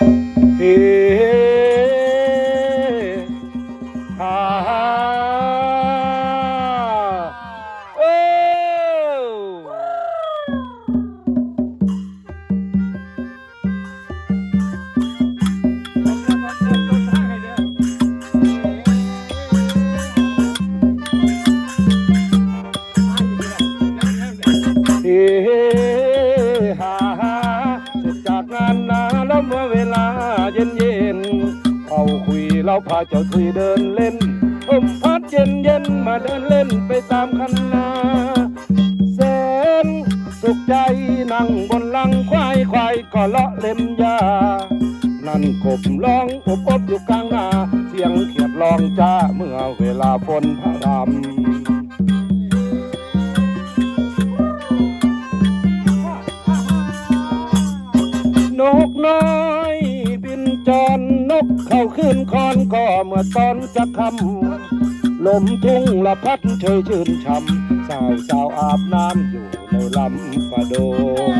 เย็นเย็นๆเอาคุยเราพาเจ้าทุยเดินเล่นลมพัดเย็นเย็นๆมาเดินเล่นไปตามคันนาแสนสุขใจนั่งบนหลังควายควายก็เลาะเล่นยา นั่นกบร้องอบอบอยู่กลางนา เสียงเขียดร้องจ้าเมื่อเวลาฝนพรำ กเข้าขึ้นคอนก็เมื่อตอนจะคำลมทุ่งละพัดเชยชื่นช่ำสาวสาวอาบน้ำอยู่ในลำปะโดง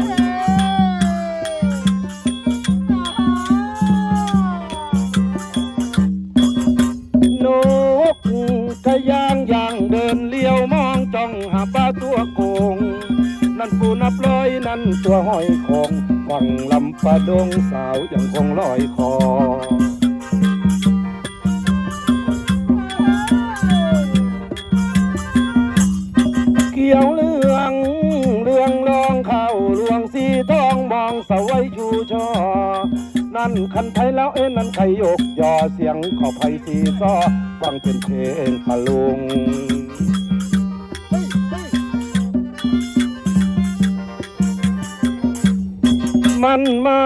นกกะยางยางเดินเลี้ยวมองจ้องหาปลาตัวโกง นั่นปูนับร้อยนั่นตัวห้อยคงฟังลำปะดงสาวยังคงลอยคอ นั่นคันไทยแล้วเอ้นั่นไทยยกยอเสียงขอไผ่สีซอฟังเป็นเพลงพะลุงมันไม้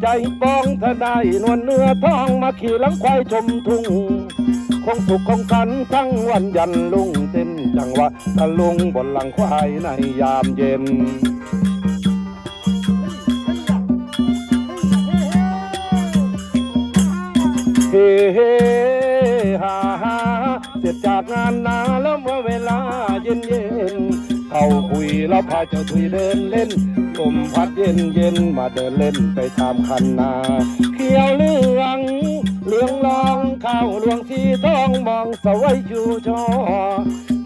ใจปองถ้าได้นวลเนื้อทองมาขี่หลังควายชมทุ่งคงสุขของกันทั้งวันยันลุงเต้นจังหวะตะลุงบนหลังควายในยามเย็น เฮ้เฮฮ่าฮ่าเสร็จจากงานนาแล้วเมื่อเวลาเย็นเย็นๆเข้าคุยแล้วพาเจ้าทุยเดินเล่นลมพัดเย็นเย็นมาเดินเล่นไปตามคันนาเขียวเหลืองเหลืองรองข้าวหลวงสีทองมองสวัยชูชอ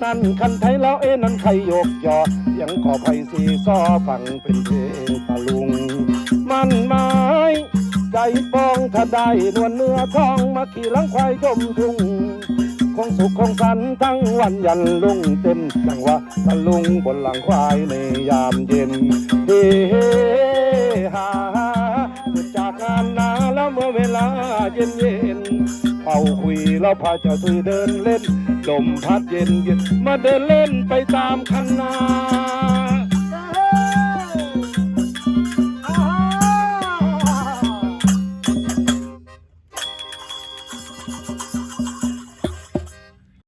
นั่นคันไทยแล้วเอ้นั่นใครยกยอเสียงขอไผ่สีซอฟังเป็นเพลง ปองถ้าได้นวลเนื้อทองมาขี่หลังควายชมทุ่งคงสุขคงสันทั้งวันยันลุงเต็มจังวะตะลุงบนหลังควายในยามเย็นเฮ้ฮ่าฮ่าจากงานนาแล้วเมื่อเวลาเย็นเย็นเป่าคุยแล้วพาเจ้าทุยเดินเล่นลมพัดเย็นเย็นมาเดินเล่นไปตามคัน